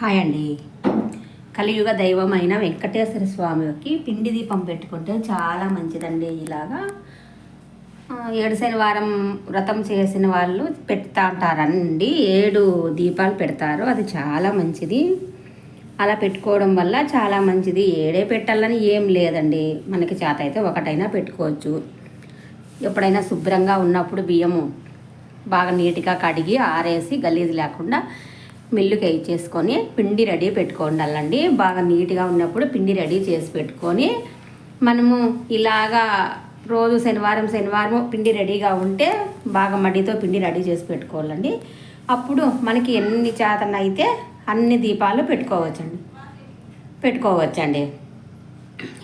Hi అండి. కలియుగ దైవమైన వెంకటేశ్వర స్వామికి పిండి దీపం పెట్టుకుంటే చాలా మంచిదండి ఇలాగా. ఏడు శనివారం వ్రతం చేసిన వాళ్ళు పెడతా అంటారండి ఏడు దీపాలు పెడతారు. అది చాలా మంచిది. అలా పెట్టుకోవడం వల్ల చాలా మంచిది. ఏడే పెట్టాలని ఏం లేదండి. మనకి చేత అయితే ఒకటైనా పెట్టుకోవచ్చు. ఎప్పుడైనా శుభ్రంగా ఉన్నప్పుడు బియ్యము బాగా నీట్గా కడిగి ఆరేసి గలీజ్ లేకుండా మిల్లుకి వేయించేసుకొని పిండి రెడీ పెట్టుకోండాలండి. బాగా నీట్గా ఉన్నప్పుడు పిండి రెడీ చేసి పెట్టుకొని మనము ఇలాగా రోజు శనివారం శనివారం పిండి రెడీగా ఉంటే బాగా మడితో పిండి రెడీ చేసి పెట్టుకోవాలండి. అప్పుడు మనకి ఎన్ని చేతన అయితే అన్ని దీపాలు పెట్టుకోవచ్చండి. పెట్టుకోవచ్చండి.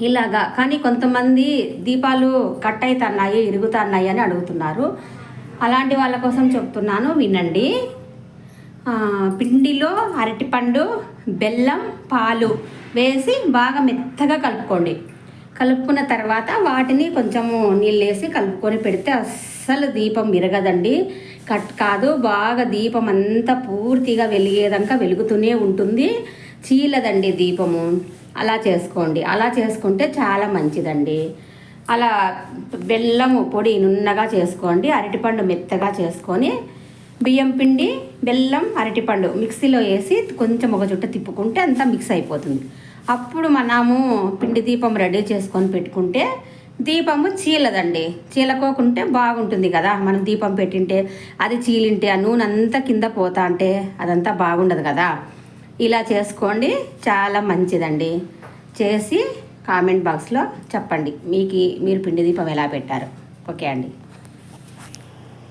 ఇలాగా కానీ కొంతమంది దీపాలు కట్ అవుతున్నాయి ఇరుగుతున్నాయి అని అడుగుతున్నారు. అలాంటి వాళ్ళ కోసం చెప్తున్నాను వినండి. పిండిలో అరటిపండు బెల్లం పాలు వేసి బాగా మెత్తగా కలుపుకోండి. కలుపుకున్న తర్వాత వాటిని కొంచెము నీళ్ళు వేసి కలుపుకొని పెడితే అస్సలు దీపం విరగదండి. కట్ కాదు బాగా దీపం అంతా పూర్తిగా వెలిగేదాకా వెలుగుతూనే ఉంటుంది. చీలదండి దీపము. అలా చేసుకోండి. అలా చేసుకుంటే చాలా మంచిదండి. అలా బెల్లము పొడి నున్నగా చేసుకోండి. అరటిపండు మెత్తగా చేసుకొని బియ్యం పిండి బెల్లం అరటిపండు మిక్సీలో వేసి కొంచెం ఒక చుట్ట తిప్పుకుంటే అంతా మిక్స్ అయిపోతుంది. అప్పుడు మనము పిండి దీపం రెడీ చేసుకొని పెట్టుకుంటే దీపము చీలదండి. చీలకోకుంటే బాగుంటుంది కదా. మనం దీపం పెట్టింటే అది చీలింటే ఆ నూనె అంతా కింద పోతా అంటే అదంతా బాగుండదు కదా. ఇలా చేసుకోండి చాలా మంచిదండి. చేసి కామెంట్ బాక్స్లో చెప్పండి. మీకు మీరు పిండి దీపం ఎలా పెట్టారు? ఓకే అండి.